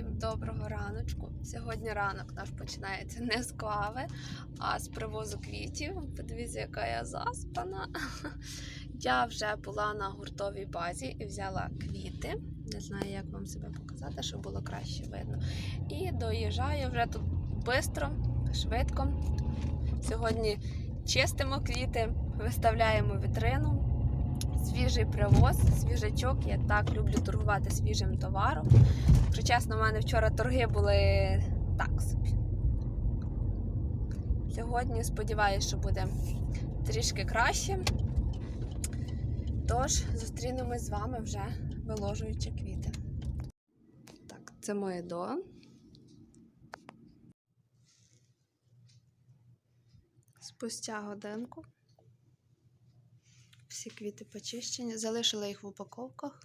Всім доброго раночку. Сьогодні ранок наш починається не з кави, а з привозу квітів. Подивіться, яка я заспана. Я вже була на гуртовій базі і взяла квіти. Не знаю, як вам себе показати, щоб було краще видно. І доїжджаю вже тут швидко, швидко. Сьогодні чистимо квіти, виставляємо вітрину. Свіжий привоз, свіжачок. Я так люблю торгувати свіжим товаром. Якщо чесно, у мене вчора торги були так собі. Сьогодні сподіваюся, що буде трішки краще. Тож, зустрінемось з вами вже виложуючи квіти. Так, це моє до. Спустя годинку. Всі квіти почищені. Залишила їх в упаковках.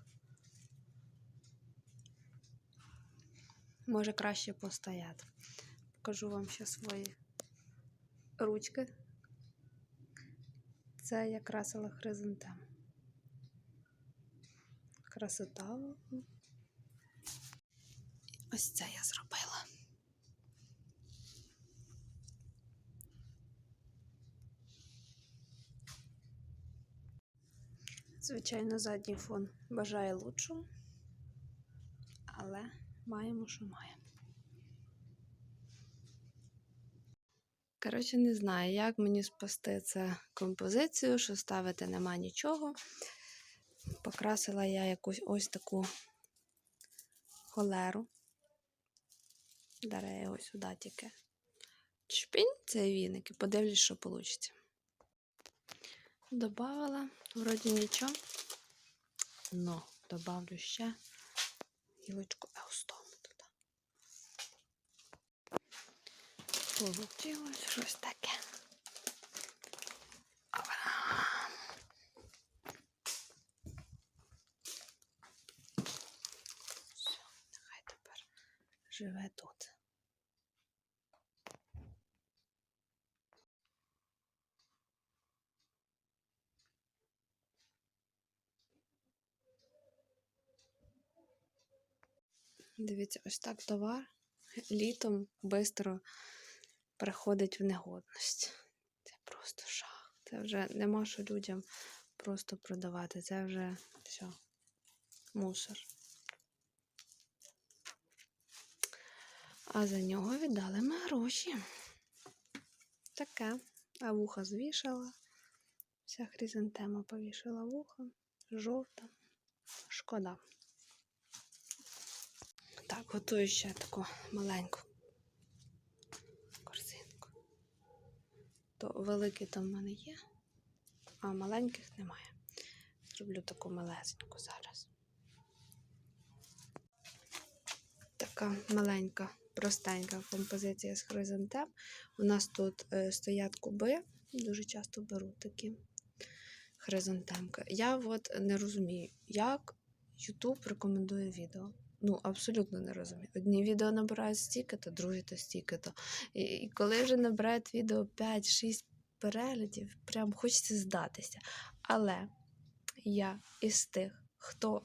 Може краще постояти. Покажу вам ще свої ручки. Це я красила хризантем. Красота. Ось це я зробила. Звичайно, задній фон бажає лучшого, але маємо, що маємо. Коротше, не знаю, як мені спасти це композицію, що ставити нема нічого. Покрасила я якусь ось таку холеру. Я його сюди тільки чпінь, цей віник, і подивлюсь, що вийде. Добавила, вроді нічого. Но добавлю ще гілочку еустому туди. Получилось щось таке. Все, нехай тепер живе тут. Дивіться, ось так товар літом швидко приходить в негодність. Це просто шах. Це вже нема що людям просто продавати. Це вже все. Мусор. А за нього віддали ми гроші. Таке. А вуха звішала. Вся хризантема повішала вуха. Жовта. Шкода. Так, готую ще таку маленьку корзинку. То великі там в мене є, а маленьких немає. Зроблю таку малесеньку зараз. Така маленька, простенька композиція з хризантем. У нас тут е, стоять куби, дуже часто беру такі хризантемки. Я от не розумію, як YouTube рекомендує відео. Ну, абсолютно не розумію. Одні відео набирають стільки-то, другі то стільки-то. І, і коли вже набирають відео 5-6 переглядів, прям хочеться здатися. Але я із тих, хто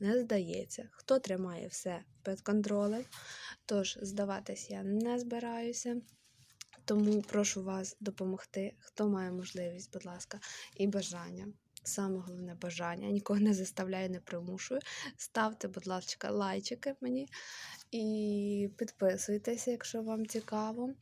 не здається, хто тримає все під контролем. Тож здаватись я не збираюся. Тому прошу вас допомогти, хто має можливість, будь ласка, і бажання. Саме головне бажання. Нікого не заставляю, не примушую. Ставте, будь ласка, лайчики мені і підписуйтеся, якщо вам цікаво.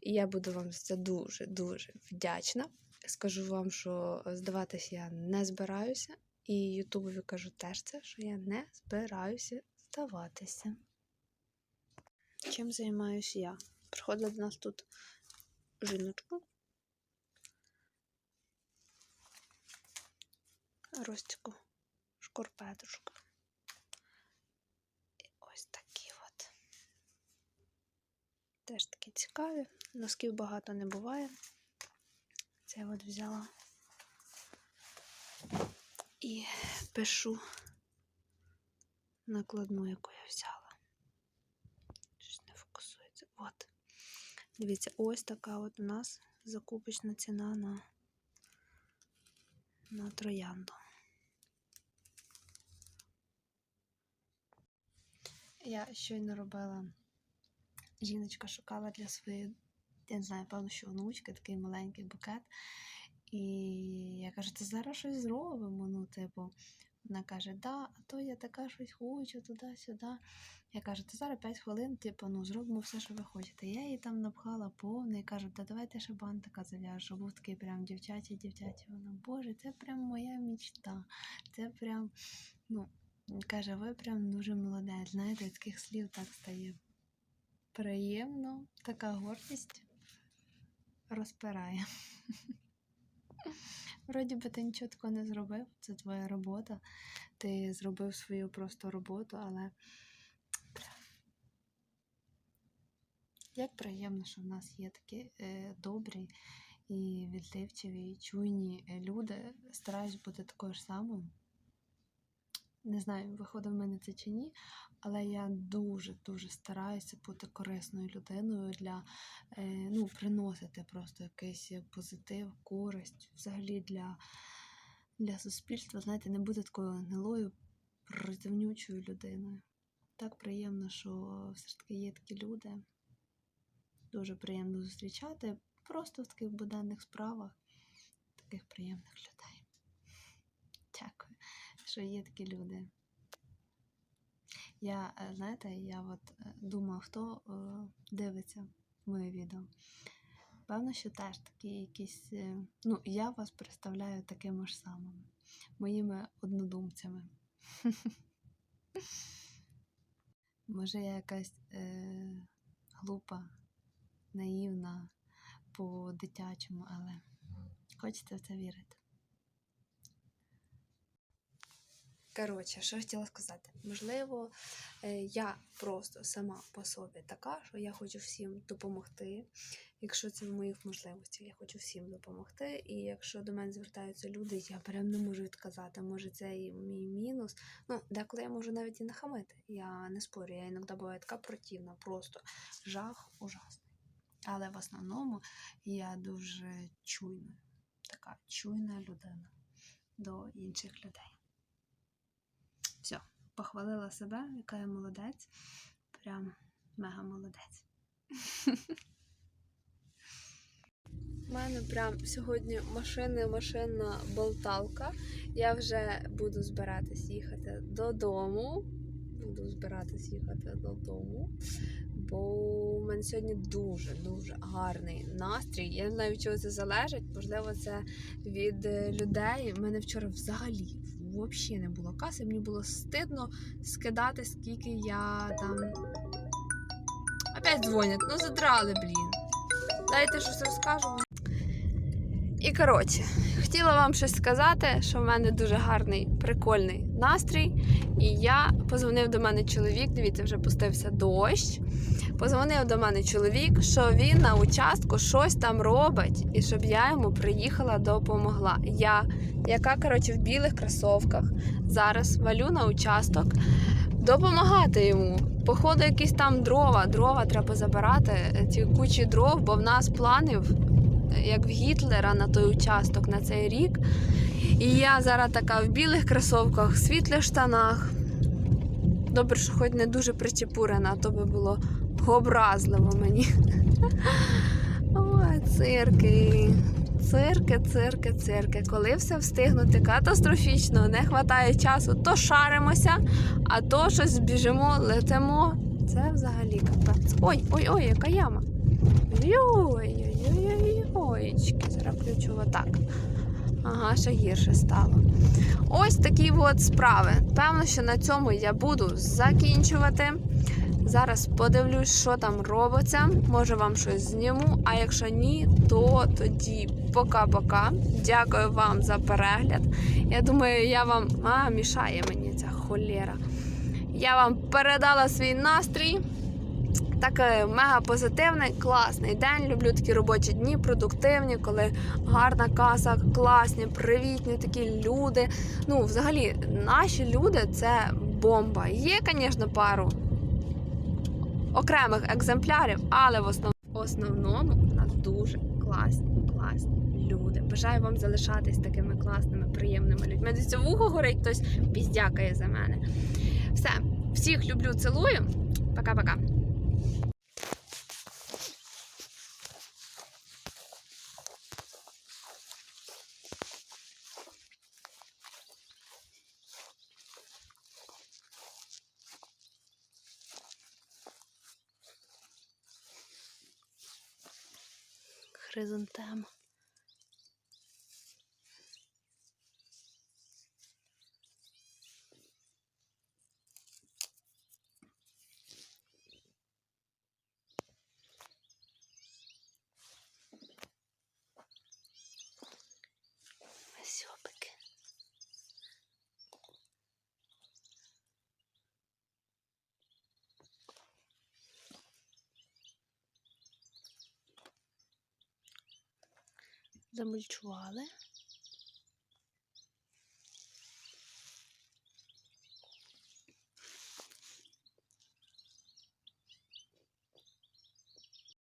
І я буду вам за це дуже-дуже вдячна. Скажу вам, що здаватись я не збираюся, і Ютубові кажу теж це, що я не збираюся здаватися. Чим займаюся я? Приходила до нас тут жіночка. Ростику, шкурпетрушка. І ось такі от. Теж такі цікаві. Носків багато не буває. Це от взяла і пишу накладну, яку я взяла. Щось не фокусується. От. Дивіться, ось така от у нас закупочна ціна на, на троянду. Я щойно робила. Жіночка шукала для своєї, я не знаю, певно, що онучки, такий маленький букет. І я кажу, ти зараз щось зробимо. Ну, типу, вона каже, да, а то я така щось хочу, туди-сюди. Я кажу, ти зараз 5 хвилин, типу, ну зробимо все, що ви хочете. Я її там напхала повне і кажу, та давайте ще бантика зав'яжу. Був такий прям дівчаті, дівчаті. Вона, боже, це прям моя мічта. Це прям, ну, каже, ви прям дуже молодець. Знаєте, від таких слів так стає приємно, така гордість розпирає. Вроді би ти нічого такого не зробив, це твоя робота. Ти зробив свою просто роботу, але як приємно, що в нас є такі е, добрі і відливчиві, і чуйні люди. Стараюсь бути такою ж самою. Не знаю, виходить в мене це чи ні, але я дуже-дуже стараюся бути корисною людиною для е, ну, приносити просто якийсь позитив, користь взагалі для, для суспільства. Знаєте, не бути такою гнилою, приземнючою людиною. Так приємно, що все ж таки є такі люди. Дуже приємно зустрічати просто в таких буденних справах таких приємних людей. Що є такі люди. Я, е, знаєте, я от е, думаю, хто е, дивиться моє відео. Певно, що теж такі якісь. Ну, я вас представляю такими ж самими, моїми однодумцями. Може, я якась глупа, наївна по-дитячому, але хочете в це вірити. Коротше, що хотіла сказати? Можливо, е, я просто сама по собі така, що я хочу всім допомогти. Якщо це в моїх можливостях, я хочу всім допомогти. І якщо до мене звертаються люди, я прям не можу відказати. Може, це і мій мінус. Ну, деколи я можу навіть і нахамити. Я не спорю, я іноді буваю така противна, просто жах ужасний. Але в основному я дуже чуйна, така чуйна людина до інших людей. Похвалила себе, яка я молодець. Прям мега молодець. У мене прям сьогодні машини, машинна болталка. Я вже буду збиратись їхати додому. Буду збиратись їхати додому. Бо у мене сьогодні дуже-дуже гарний настрій. Я не знаю, від чого це залежить. Можливо, це від людей. У мене вчора взагалі взагалі не було каси. Мені було стидно скидати, скільки я там. Опять дзвонять. Ну, задрали, блін. Дайте щось розкажу. І коротше, хотіла вам щось сказати, що в мене дуже гарний, прикольний настрій. І я позвонив до мене чоловік. Дивіться, вже пустився дощ. Позвонив до мене чоловік, що він на участку щось там робить, і щоб я йому приїхала, допомогла. Я, яка коротше в білих кросовках, зараз валю на участок допомагати йому. Походу, якісь там дрова. Дрова треба забирати, ці кучі дров, бо в нас планів, як в Гітлера, на той участок на цей рік. І я зараз така в білих кросовках, в світлих штанах. Добре, що хоч не дуже причепурена, то би було образливо мені. Ой, цирки. Цирки, цирки, цирки. Коли все встигнути катастрофічно, не вистачає часу, то шаримося, а то щось біжимо, летимо. Це взагалі капець. Ой, ой, ой, яка яма. Ой-ой-ой-ой-ой. Зараз включу отак. Ага, ще гірше стало. Ось такі от справи. Певно, що на цьому я буду закінчувати. Зараз подивлюсь, що там робиться. Може вам щось зніму, а якщо ні, то тоді пока-пока. Дякую вам за перегляд. Я думаю, я вам. А, мішає мені ця холєра. Я вам передала свій настрій. Такий мега позитивний, класний день. Люблю такі робочі дні, продуктивні, коли гарна каса, класні, привітні такі люди. Ну, взагалі, наші люди це бомба. Є, звісно, пару окремих екземплярів, але в основ... основному у нас дуже класні, класні люди. Бажаю вам залишатись такими класними, приємними людьми. Десь вухо горить, хтось піздякає за мене. Все, всіх люблю, цілую. Пока-пока. Хризантема. Замульчували.